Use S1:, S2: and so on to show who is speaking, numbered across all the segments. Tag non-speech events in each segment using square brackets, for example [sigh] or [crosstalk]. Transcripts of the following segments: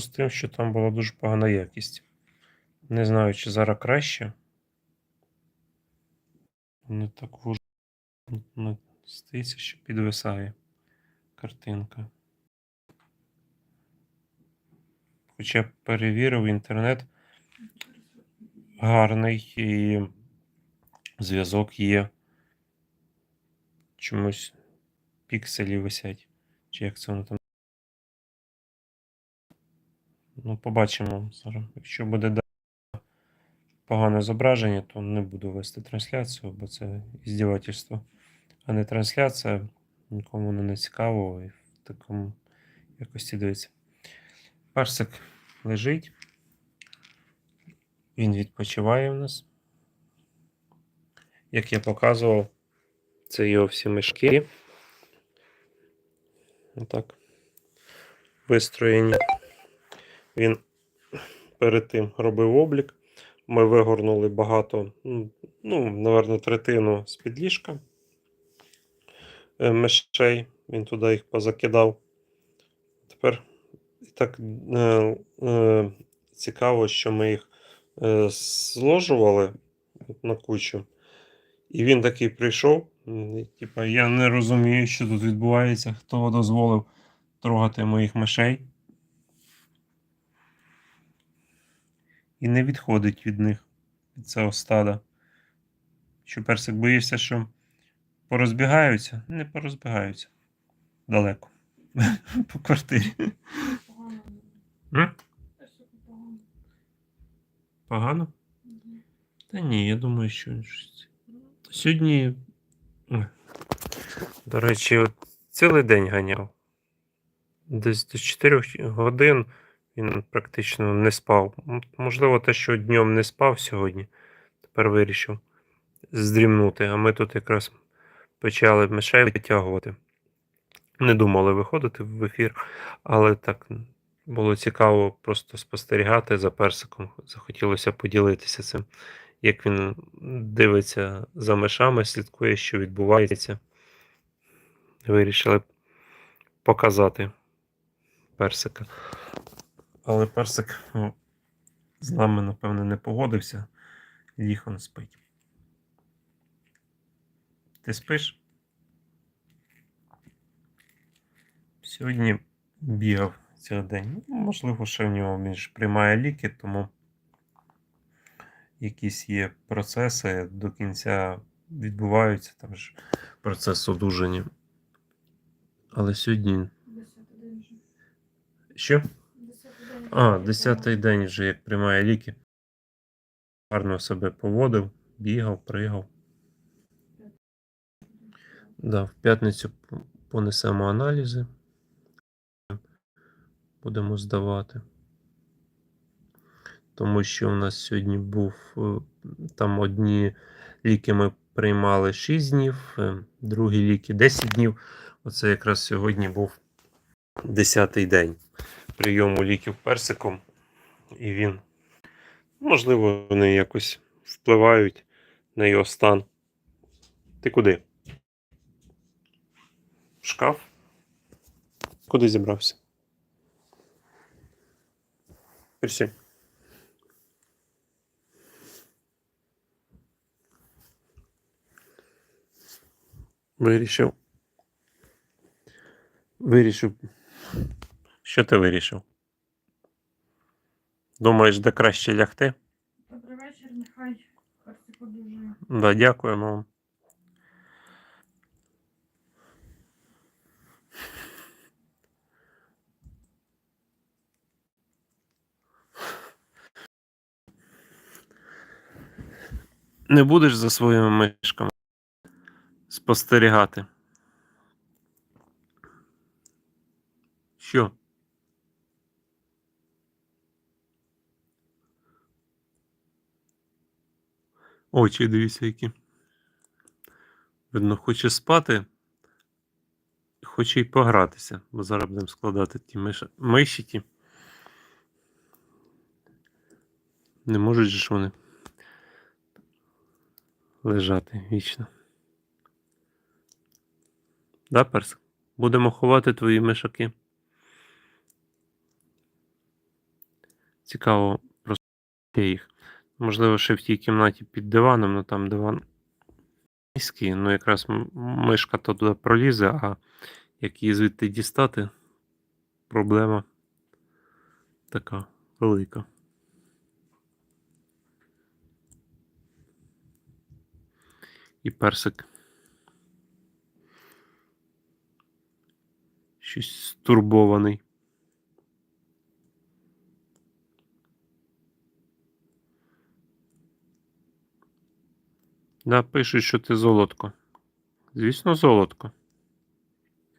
S1: з тим, що там була дуже погана якість. Не знаю, чи зараз краще. Не так вуж... не що підвисає картинка. Хоча перевірив інтернет гарний і зв'язок є. Чомусь пікселі висять. Чи як це воно там. Ну, побачимо зараз. Якщо буде погане зображення, то не буду вести трансляцію, бо це іздівательство. А не трансляція. Нікому не цікаво і в такому якості дивиться. Персик лежить. Він відпочиває в нас. Як я показував, це його всі мешки. Отак. Вистроєні. Він перед тим робив облік. Ми вигорнули багато, ну, ну, напевно, третину з-під ліжка е, мишей. Він туди їх позакидав. Тепер так е, е, цікаво, що ми їх е, зложували на кучу. І він такий прийшов. Типа, я не розумію, що тут відбувається, хто дозволив трогати моїх мишей. І не відходить від них, від цього стада. Що персик боїшся, що порозбігаються? Не порозбігаються. Далеко. [laughs] По квартирі.
S2: Погано. Погано?
S1: Та ні, я думаю, що. Сьогодні, до речі, от цілий день ганяв. Десь до 4 годин він практично не спав. Можливо, те, що днем не спав сьогодні, тепер вирішив здрімнути. А ми тут якраз почали мишей витягувати. Не думали виходити в ефір, але так було цікаво просто спостерігати за персиком. Захотілося поділитися цим, як він дивиться за мишами, слідкує, що відбувається. Вирішили показати персика. Але персик ну, з нами, напевне, не погодився. Ліг он спить. Ти спиш? Сьогодні бігав цілий день. Ну, можливо, ще в нього він ж приймає ліки, тому якісь є процеси до кінця відбуваються, там ж процес одужання. Але сьогодні. Що? А, десятий день вже як приймає ліки. Гарно себе поводив, бігав, пригав. Да, в п'ятницю понесемо аналізи. Будемо здавати. Тому що у нас сьогодні був е, там одні ліки ми приймали 6 днів, е, другі ліки 10 днів. Оце якраз сьогодні був 10-й день прийому ліків персиком. І він, можливо, вони якось впливають на його стан. Ти куди? Шкаф? Куди зібрався? Персі. Вирішив. Вирішив. Що ти вирішив? Думаєш, де краще лягти?
S2: Добрий вечір, нехай персик одужує.
S1: Да, дякуємо вам. Не будеш за своїми мишками спостерігати. Що? Очі дивіться які. Видно, хоче спати, хоче й погратися, бо зараз будемо складати ті миші, миші. Не можуть же ж вони лежати вічно. Да, персик? Будемо ховати твої мишаки. Цікаво, просто їх. Можливо, ще в тій кімнаті під диваном, ну там диван низький, ну якраз мишка то туди пролізе, а як її звідти дістати, проблема така велика. І персик. Щось стурбований. Да, пишуть, що ти золотко. Звісно, золотко.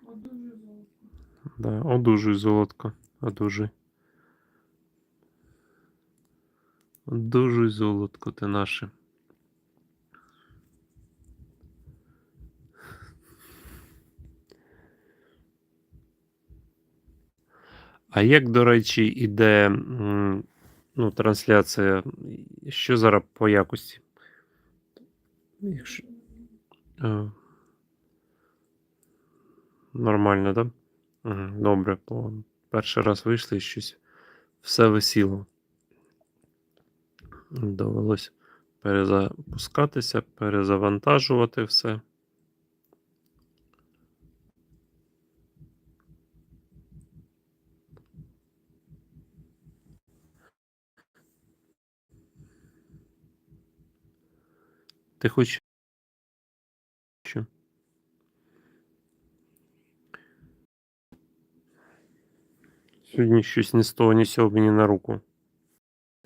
S2: Одужує золото.
S1: Да, одужуй, золотко. Одужуй. Одужуй, золотко, ти наше. А як, до речі, іде ну, трансляція? Що зараз по якості? Якщо... Нормально, так? Да? Добре, бо перший раз вийшли щось все висіло. Довелось перезапускатися, перезавантажувати все. Ти хоч. Що? Сьогодні щось ні з того, ні сього мені на руку.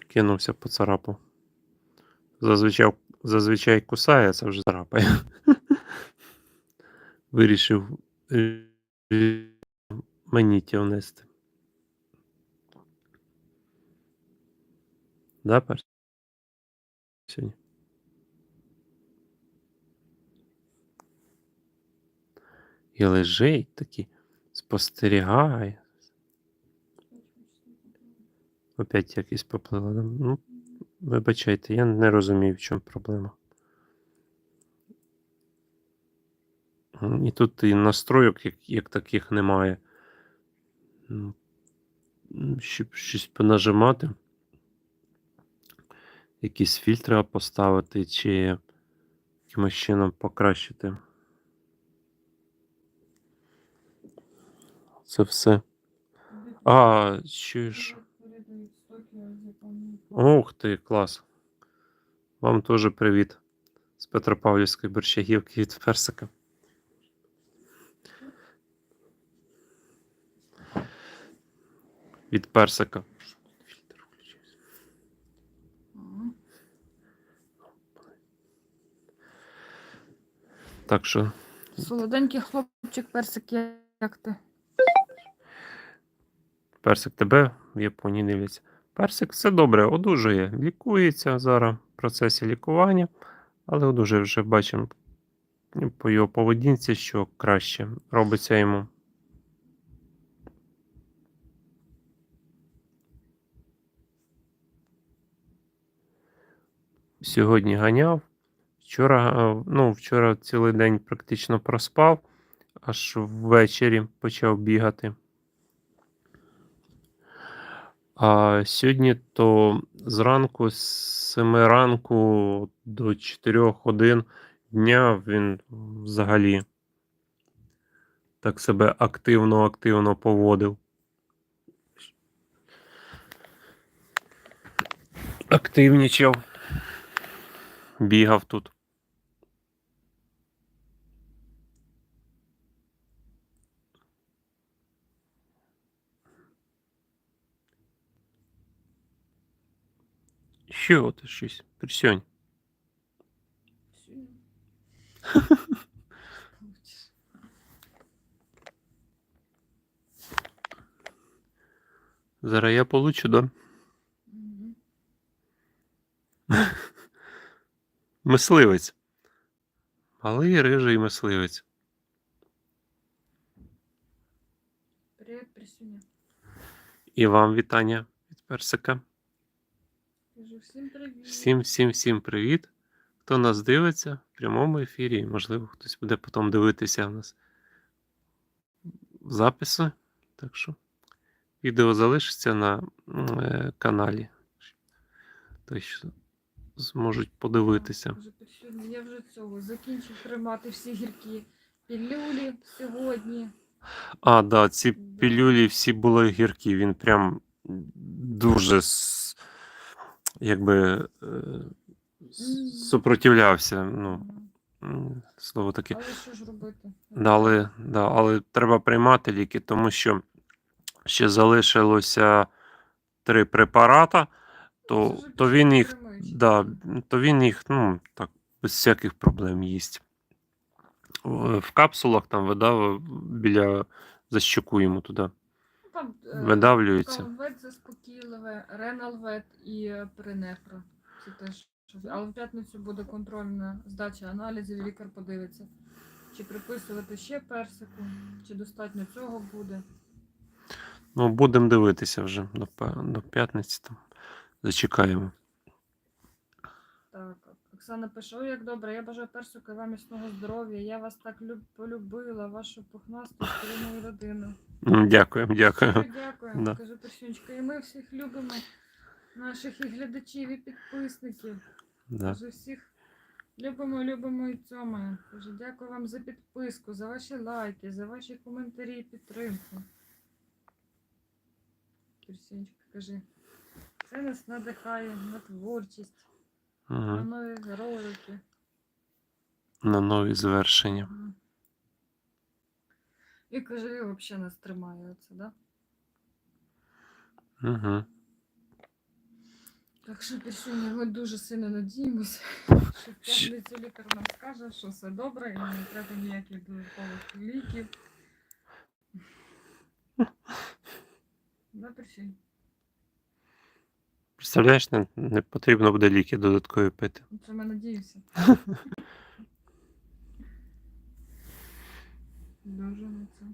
S1: Кинувся поцарапав. Зазвичай, зазвичай кусає, це вже царапає. [laughs] Вирішив ті внести. Да, перс? Сьогодні. І лежить такий, спостерігає. Опять якийсь поплила. Ну, вибачайте, я не розумію, в чому проблема. І тут і настройок, як, як таких немає. Ну, Щоб щось понажимати. Якісь фільтри поставити, чи якимось чином покращити. Це все. А,
S2: з якому
S1: Ух ти, клас. Вам теж привіт з Петропавлівської борщагівки від Персика. Від персика. Так що
S2: Солоденький хлопчик, персик, як ти?
S1: Персик тебе в Японії дивляться. Персик все добре, одужує, лікується зараз в процесі лікування, але одужує вже бачимо по його поведінці, що краще робиться йому. Сьогодні ганяв. Вчора, е, ну, вчора цілий день практично проспав, аж ввечері почав бігати. А сьогодні то зранку, з 7 ранку до 4 годин дня він взагалі так себе активно-активно поводив. Активнічав. Бігав тут. Що ти щось? Присьонь. Зараз я получу, да? Мисливець. Малий рижий мисливець.
S2: Привіт, Присюня.
S1: І вам вітання від персика.
S2: Всім привіт.
S1: Всім, всім, привіт. Хто нас дивиться в прямому ефірі, можливо, хтось буде потім дивитися в нас записи. Так що Відео залишиться на е, каналі. Так що зможуть подивитися.
S2: Я вже цього закінчив приймати всі гіркі пілюлі сьогодні.
S1: А, да, ці пілюлі всі були гіркі. Він прям дуже с- якби е, супротивлявся. Ну, слово таке.
S2: Але що ж робити?
S1: Да, але, да, але треба приймати ліки, тому що ще залишилося три препарата, то, то він їх, да, то він їх ну, так, без всяких проблем їсть. В капсулах там видав біля за щоку йому туди.
S2: Там, е,
S1: Видавлюється.
S2: Калвет заспокійливе, Реналвет і е, Це теж. щось. Але в п'ятницю буде контрольна здача аналізів, лікар подивиться, чи приписувати ще персику, чи достатньо цього буде.
S1: Ну, будемо дивитися вже до, пе- до п'ятниці. Там. Зачекаємо.
S2: Так, Оксана пише, ой, як добре, я бажаю персику і вам міцного здоров'я. Я вас так люб... полюбила, вашу пухнасту і мою родину.
S1: Дякуємо, дякуємо.
S2: Дуже дякую.
S1: Да.
S2: Кажу, Персюнечка, і ми всіх любимо, наших і глядачів, і підписників.
S1: Да.
S2: Кажу, всіх любимо, любимо і цьому. Кажу, дякую вам за підписку, за ваші лайки, за ваші коментарі і підтримку. Персюнечка, кажи, це нас надихає на творчість, на
S1: Угу.
S2: нові ролики.
S1: На нові звершення.
S2: Мгм. І і взагалі нас тримає оце, да?
S1: Угу.
S2: Так що Персюня, ми дуже сильно надіємося, [laughs] що в п'ятницю лікар нам скаже, що все добре, і не треба ніяких додаткових ліків. [laughs] Да, Персюнь?
S1: Представляєш, не, не потрібно буде ліки додаткові пити.
S2: Ну, Це ми надіємося. Дуже на це.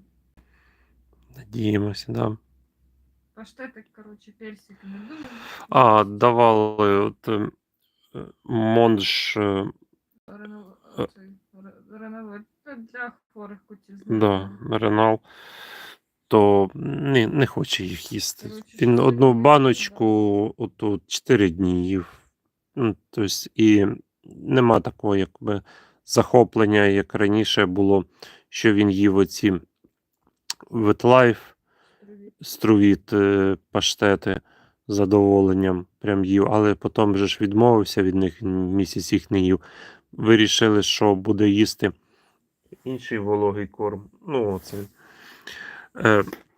S1: Надіємося, да.
S2: Паштетик, коротше, персик не дуже.
S1: А, давали от е, Монж, е,
S2: Рено-
S1: Е.
S2: ре- ренове- це для хворих котів.
S1: да. Ренал, то не, не хоче їх їсти. Він одну баночку отут 4 дні їв. Ну, тобто, і нема такого якби захоплення, як раніше було, що він їв оці Ветлайф, струвіт, е, паштети з задоволенням прям їв, але потім вже ж відмовився від них, місяць їх не їв. Вирішили, що буде їсти інший вологий корм. Ну, оце е,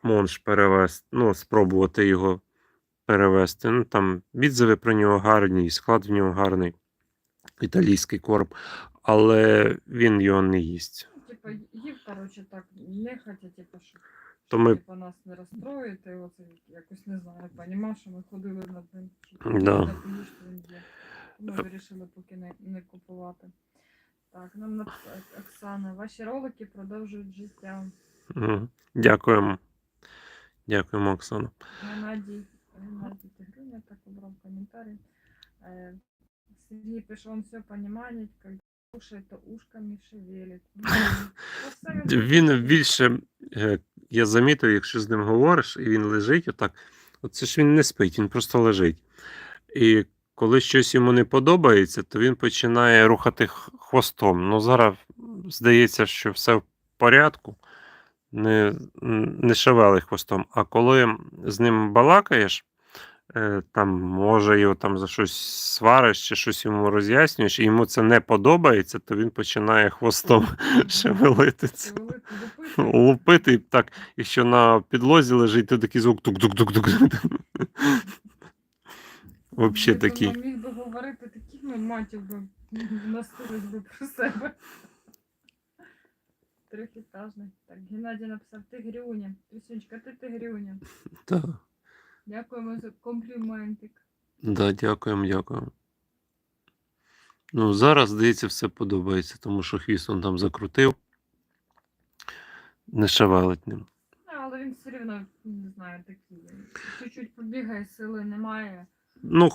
S1: монш перевести, ну, спробувати його перевести. Ну, там відзиви про нього гарні, і склад в нього гарний, італійський корм, але він його не їсть.
S2: Типа їв, коротше, так, не хотя, типа, щоб,
S1: То ми-
S2: типа, нас не розстроїти, оце якось не знаю, понімав, що ми ходили над ним.
S1: Да.
S2: де поїж, він є. Ми вирішили поки не, не купувати. Так, нам написала Оксана, ваші ролики продовжують життя.
S1: Дякуємо. Дякуємо, Оксана.
S2: Геннадій, Геннадій Тигриня так обрав коментарі. Е, Сергій пише, он все понимает, когда слушает, то ушками шевелит. Ну, [laughs] все
S1: Він більше, е, я замітив, якщо з ним говориш, і він лежить отак, оце ж він не спить, він просто лежить. І коли щось йому не подобається, то він починає рухати хвостом. Ну, зараз здається, що все в порядку, не, не шевели хвостом. А коли з ним балакаєш, е, там, може, його там за щось свариш чи щось йому роз'яснюєш, і йому це не подобається, то він починає хвостом [laughs] шевелити це. [laughs]
S2: лупити.
S1: І так, якщо на підлозі лежить, то такий звук тук-тук-тук-тук.
S2: Якби [laughs]
S1: такий.
S2: він Міг би говорити таких ми матів би настурить би про себе. Трьохітажний. Так, Геннадій написав, ти грюня. Трісючка, ти ти грюня.
S1: Так, [laughs]
S2: Дякуємо за компліментик.
S1: да, дякуємо, дякуємо. Ну, зараз, здається, все подобається, тому що хвіст он там закрутив. Не шевелить ним.
S2: Ну, але він все рівно, не знаю, такий. Чуть-чуть побігає, сили немає.
S1: Ну,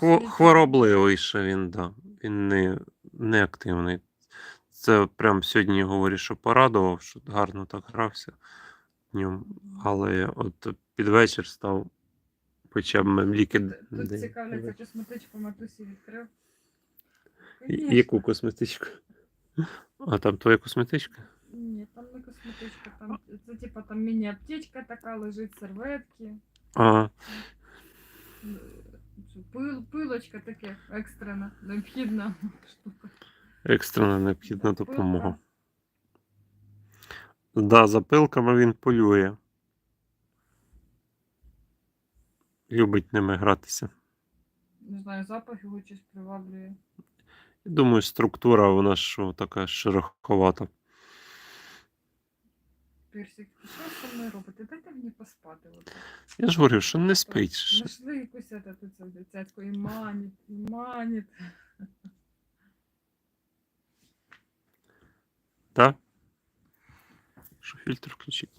S1: хво- хворобливий ще він, да. Він не, не активний. Це прям сьогодні говорю, що порадував, що гарно так грався в ньому. Але от під вечір став. Почав мемліки.
S2: Тут
S1: день.
S2: цікавляться косметичку матусі відкрив. Конечно.
S1: Яку косметичку? А там твоя косметичка?
S2: Ні, там не косметичка, там це типа там міні-аптечка така лежить, серветки,
S1: А,
S2: е, пил, пилочка таке екстрена, необхідна штука.
S1: Екстрена необхідна допомога. Да, за пилками він полює. Любить ними гратися.
S2: Не знаю, запах його щось приваблює.
S1: Думаю, структура вона що така шероховата.
S2: Персик, що зі мною робите? Дайте мені поспати. От.
S1: Я ж говорю, що не спить.
S2: Знайшли якусь цю дитятку і манить, і манить.
S1: Так? Що фільтр включити?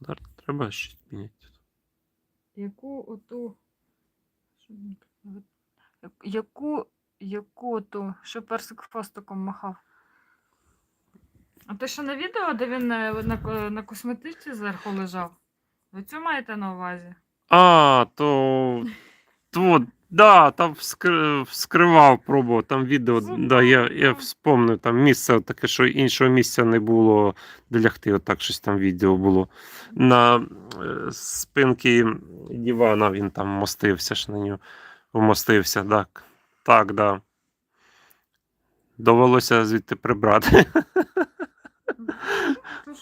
S1: Да, Треба щось міняти.
S2: Яку оту. Яку, яку ту, що персик хвостиком махав? А ти що на відео, де він на, на, на косметичці зверху лежав? Ви цю маєте на увазі?
S1: А, то. То, да, там вскр... вскривав, пробував, там відео, да, я, я вспомнив, там місце таке, що іншого місця не було де лягти, отак щось там відео було. На е, спинки дивана він там мостився ж на нього. Вмостився, так. Так, да. Довелося звідти прибрати. [laughs]
S2: Тож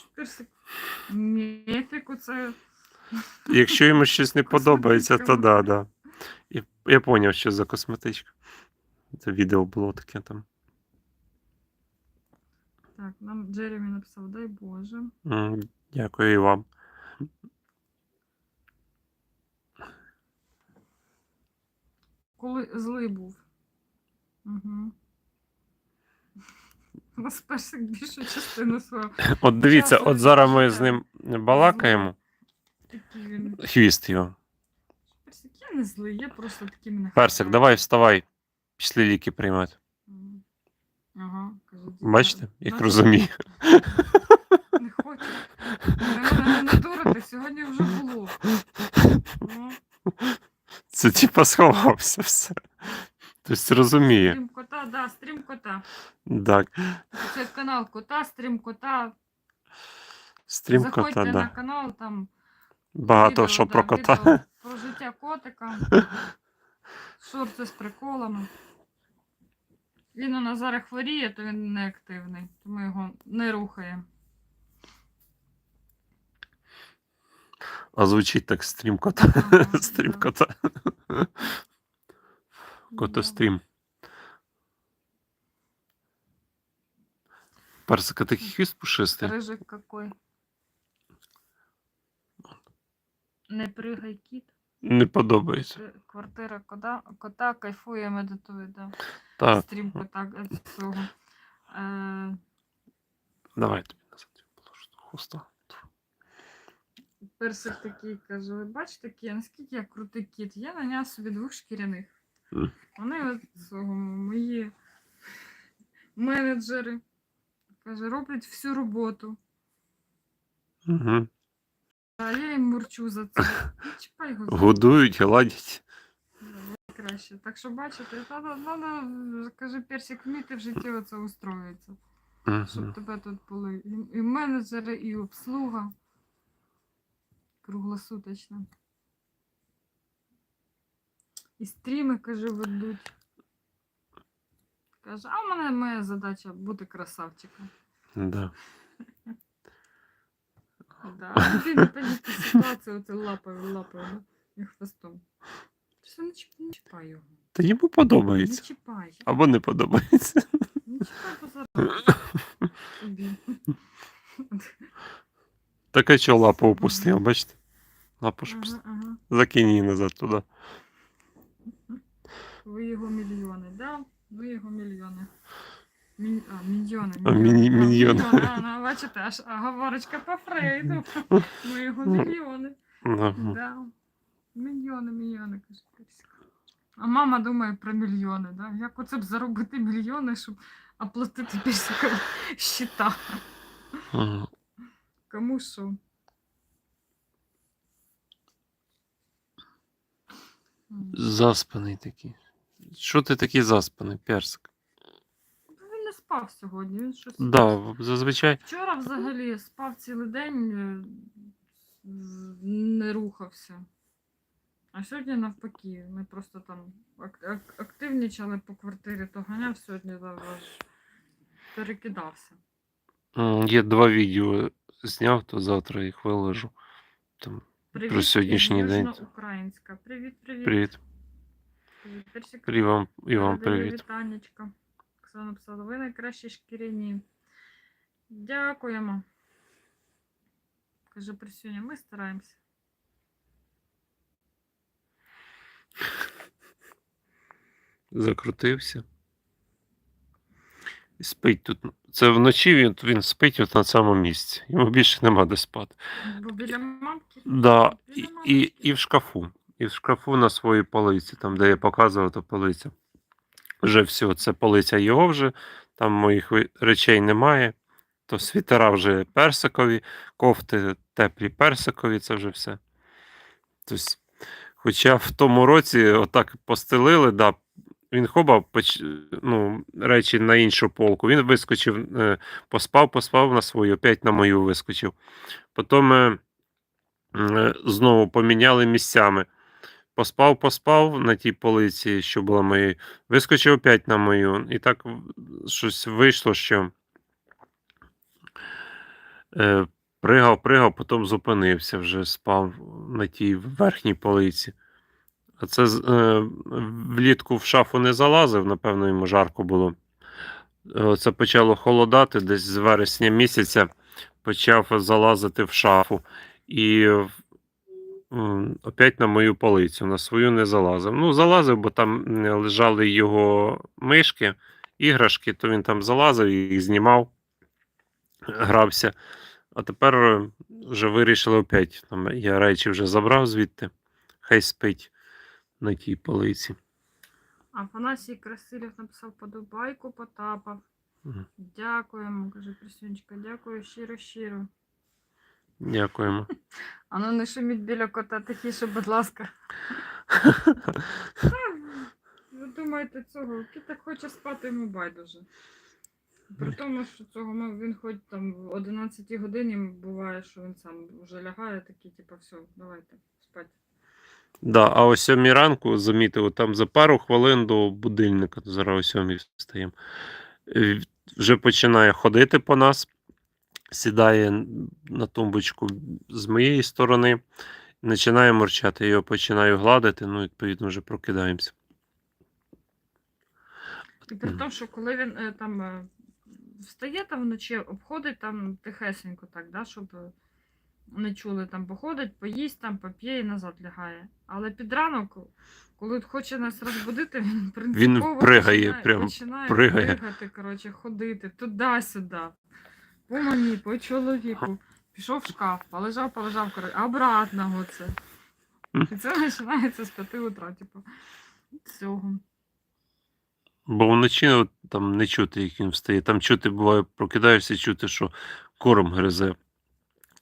S2: це.
S1: Якщо йому щось не подобається, то да, да. Я зрозумів, що за косметичка. Це відео було таке там.
S2: Так, нам Джеремі написав, дай Боже.
S1: М, Дякую і вам.
S2: Коли злий був. Угу. У нас персик більшу частину свого. [clears throat]
S1: От дивіться, от зараз ми з ним балакаємо.
S2: Такий він.
S1: Хвіст його.
S2: Персик, я не злий, я просто такий мене.
S1: Персик, давай вставай. Пішли ліки приймати.
S2: Мгм. Ага,
S1: Бачите,
S2: на-
S1: як
S2: на-
S1: розумію.
S2: Не хочу. Не мене не надурити, сьогодні вже було. Ну,
S1: Це типа сховався все. Тобто розуміє.
S2: Стрім кота, да, стрім кота.
S1: Так.
S2: Це канал кота, стрім кота.
S1: Стрім
S2: Заходьте
S1: кота,
S2: на
S1: да.
S2: канал, там
S1: Багато
S2: відео,
S1: що
S2: да,
S1: про кота.
S2: відео Про життя котика. Шорти з приколами. Він у нас зараз хворіє, то він не активний, то ми його не рухаємо.
S1: А звучить так стрім кота.
S2: Ага, [laughs]
S1: Стрім
S2: да.
S1: кота.
S2: Да.
S1: Котострім. Персика такий хвіст пушистий.
S2: Рыжик какой. Не пригай кіт.
S1: Не подобається.
S2: Квартира кота, кота кайфує, медитує, да.
S1: Так,
S2: Стрім кота е, цього. Е,
S1: давай тобі назад положу хвоста.
S2: персик такий каже: ви бачите, який, наскільки я крутий кіт? Я наняв собі двох шкіряних.
S1: Мгм.
S2: Вони от цього, мої менеджери. Каже, роблять всю роботу.
S1: Угу.
S2: А я їм мурчу за це. [laughs] Чіпай його.
S1: Годують, гладять.
S2: краще. Так що бачите, треба, треба, каже, персик вміти в житті оце устроїться. Щоб
S1: Мгм.
S2: тебе тут були і, і менеджери, і обслуга. Круглосуточно. І стріми, каже, ведуть. Каже, а в мене моя задача бути красавчиком.
S1: Да.
S2: Да. Ти не паніки ситуацію, оце лапою, лапою, і хвостом. Все, не чіп- чіпай його.
S1: Та йому
S2: Не
S1: подобається.
S2: чіпай.
S1: Або не подобається.
S2: Не чіпай позаду. Тобі.
S1: Таке що лапу опустив, бачите? Лапу ж
S2: Ага,
S1: пустив.
S2: ага.
S1: Закинь її назад туди.
S2: Ви його мільйони, да? Ви його мільйони. Мі... А, міньйони.
S1: А, міні-
S2: А. [laughs] А, ну, бачите, аж а, говорочка по Фрейду. Ми його мільйони.
S1: Да.
S2: Да. Мільйони, мільйони, каже Персик. А мама думає про мільйони, да? Як оце б заробити мільйони, щоб оплатити персикові щита? Кому що? М.
S1: Заспаний такий. Що ти такий заспаний, персик?
S2: Він не спав сьогодні, він щось.
S1: Да, зазвичай.
S2: Вчора взагалі спав цілий день, е, не рухався. А сьогодні навпаки, ми просто там ак- ак- активнічали по квартирі, то ганяв сьогодні аж перекидався.
S1: Є два відео зняв, то завтра їх виложу. Там,
S2: Привіт,
S1: сьогоднішній
S2: із
S1: день.
S2: Южноукраїнська. Привіт, привіт.
S1: привіт. І вам, і вам привіт.
S2: Вітанечка. Оксана написала, ви найкращі шкіряні. Дякуємо. Каже Присюня, ми стараємося.
S1: Закрутився. І спить тут. Це вночі він, він спить от на цьому місці. Йому більше нема де спати.
S2: Бо біля мамки.
S1: Да, і,
S2: Біля
S1: і,
S2: мамки.
S1: і в шкафу. І в шкафу на своїй полиці, там, де я показував, то полиця. Вже все, це полиця його вже, там моїх речей немає. То світера вже персикові, кофти теплі персикові, це вже все. Тобто, хоча в тому році отак постелили, да, він хобав ну, речі на іншу полку. Він вискочив, е, поспав, поспав на свою, опять на мою вискочив. Потім е, е, знову поміняли місцями. Поспав, поспав на тій полиці, що була моєю, вискочив опять на мою. І так щось вийшло, що е, пригав, пригав, потім зупинився, вже спав на тій верхній полиці. А це е, влітку в шафу не залазив, напевно, йому жарко було. Це почало холодати десь з вересня місяця почав залазити в шафу. І опять на мою полицю, на свою не залазив. Ну, залазив, бо там лежали його мишки, іграшки, то він там залазив їх знімав, грався. А тепер е, вже вирішили опять. Там я речі вже забрав звідти, хай спить на тій полиці.
S2: Афанасій Красилів написав подобайку, потапав.
S1: Мгм.
S2: Дякуємо, каже Присюнечка. Дякую щиро-щиро.
S1: Дякуємо.
S2: А ну не шуміть біля кота тихіше, будь ласка. [laughs] Ви думаєте, цього кіток хоче спати йому байдуже. При тому, що цього ми- він хоч там в 11 годині буває, що він сам вже лягає, такий, типу, все, давайте спати.
S1: Да, а о сьомій ранку замітив, там за пару хвилин до будильника, зараз о сьомій встаємо. е, Вже починає ходити по нас, сідає на тумбочку з моєї сторони, починає морчати. Я його починаю гладити, ну, відповідно, вже прокидаємося.
S2: І при тому, що коли він е, там е, встає там вночі, обходить там тихесенько, так, да, щоб не чули, там походить, поїсть, там, поп'є і назад лягає. Але під ранок, коли хоче нас розбудити, він принципово
S1: пригає,
S2: починає,
S1: прям
S2: починає
S1: пригає.
S2: пригати, коротше, ходити туди-сюди. По мені, по чоловіку. Пішов в шкаф, полежав, полежав, коротше, обратно оце. І це починається з 5 утра, типу, цього.
S1: Бо вночі там не чути, як він встає. Там чути буває, прокидаєшся, чути, що корм гризе,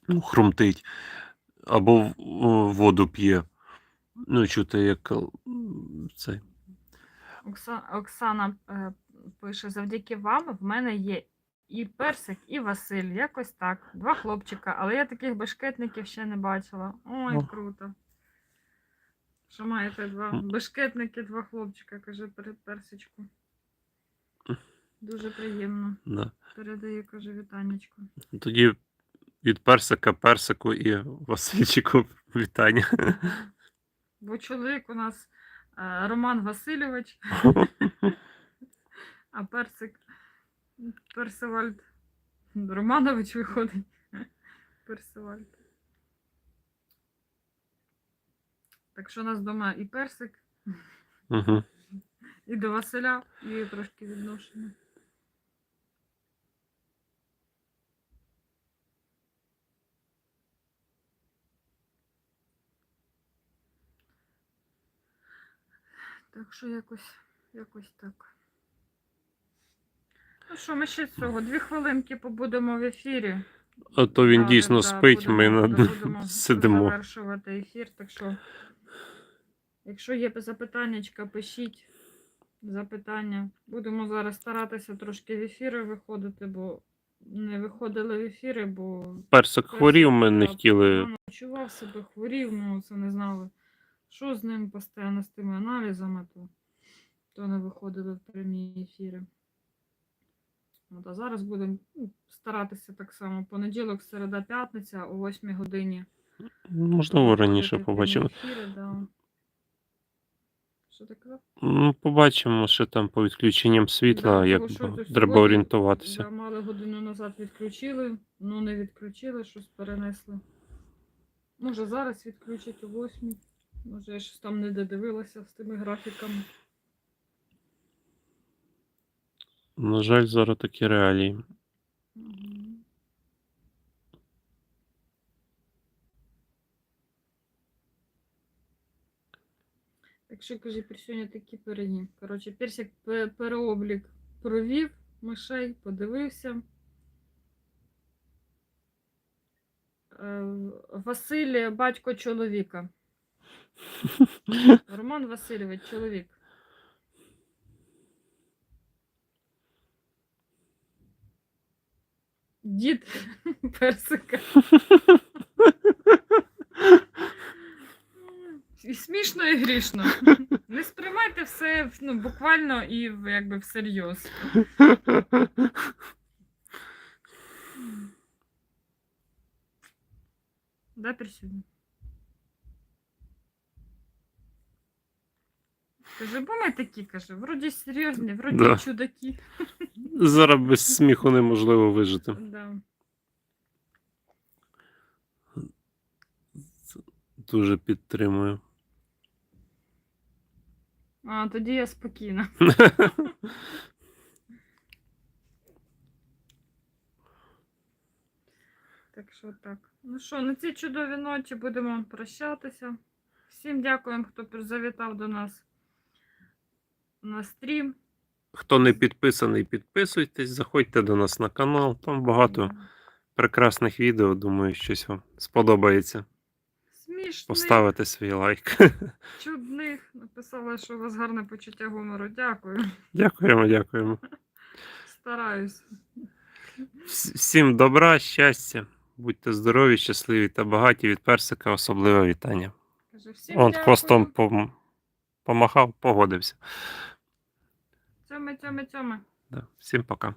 S1: ну, хрумтить, або воду п'є. Ну, чути, як цей.
S2: Окса... Оксана е, пише: завдяки вам в мене є і персик, і Василь. Якось так. Два хлопчика, але я таких бешкетників ще не бачила. Ой,
S1: О.
S2: круто. Що маєте два бешкетники, два хлопчика, каже перед персичку. Дуже приємно.
S1: Да.
S2: Передаю, каже вітанечко.
S1: Тоді від персика, персику і Васильчику вітання.
S2: Бо чоловік у нас е, Роман Васильович, [laughs] а персик Персивальд Романович виходить. Персивальд. Так що у нас вдома і персик,
S1: Угу.
S2: і до Василя є трошки відношення. Так що якось, якось так. Ну що, ми ще цього, дві хвилинки побудемо в ефірі.
S1: А то він
S2: Далі,
S1: дійсно
S2: да,
S1: спить, ми
S2: будемо-
S1: на... [laughs]
S2: будемо
S1: сидимо.
S2: завершувати ефір. Так що, якщо є запитаннячка, пишіть запитання. Будемо зараз старатися трошки в ефіри виходити, бо не виходили в ефіри, бо
S1: Персик хворів, ми не хотіли.
S2: погано Відчував себе, хворів, ну це не знали, що з ним постійно з тими аналізами, то, то не виходили в прямі ефіри. От, а зараз будемо ну, старатися так само. Понеділок, середа, п'ятниця о 8 годині.
S1: Можливо, раніше побачимо.
S2: Да. Що ти казав?
S1: Ну, побачимо, що там по відключенням світла,
S2: Да,
S1: як треба орієнтуватися.
S2: Да, мали годину назад відключили, ну не відключили, щось перенесли. Може зараз відключать о 8. Може я щось там не додивилася з тими графіками.
S1: На жаль, зараз такі реалії.
S2: Так що кажи, при сьогодні такі пироги. Коротше, персик пе- переоблік провів мишей, подивився. Е, Василь, батько чоловіка. [laughs] Роман Васильович, чоловік. Дід [laughs] персика. І смішно, і грішно. Не сприймайте все ну, буквально і якби всерйоз. Да, присюдно. Каже, бо ми такі, каже, вроді серйозні, вроді
S1: Да.
S2: чудаки.
S1: Зараз без сміху неможливо вижити.
S2: Да.
S1: Дуже підтримую.
S2: А, тоді я спокійна. [laughs] Так що так. Ну що, на цій чудовій ноті будемо прощатися. Всім дякуємо, хто завітав до нас на стрім.
S1: Хто не підписаний, підписуйтесь, заходьте до нас на канал. Там багато прекрасних відео. Думаю, щось вам сподобається.
S2: Смішних,
S1: Поставити свій лайк. [laughs]
S2: чудних. Написала, що у вас гарне почуття гумору. Дякую.
S1: Дякуємо, дякуємо. [laughs]
S2: Стараюсь.
S1: Всім добра, щастя. Будьте здорові, щасливі та багаті від персика. Особливе вітання.
S2: Каже, всім
S1: Он
S2: дякую.
S1: хвостом пом- помахав, погодився.
S2: Цьоми, цьоми, цьоми.
S1: Да. Всім пока.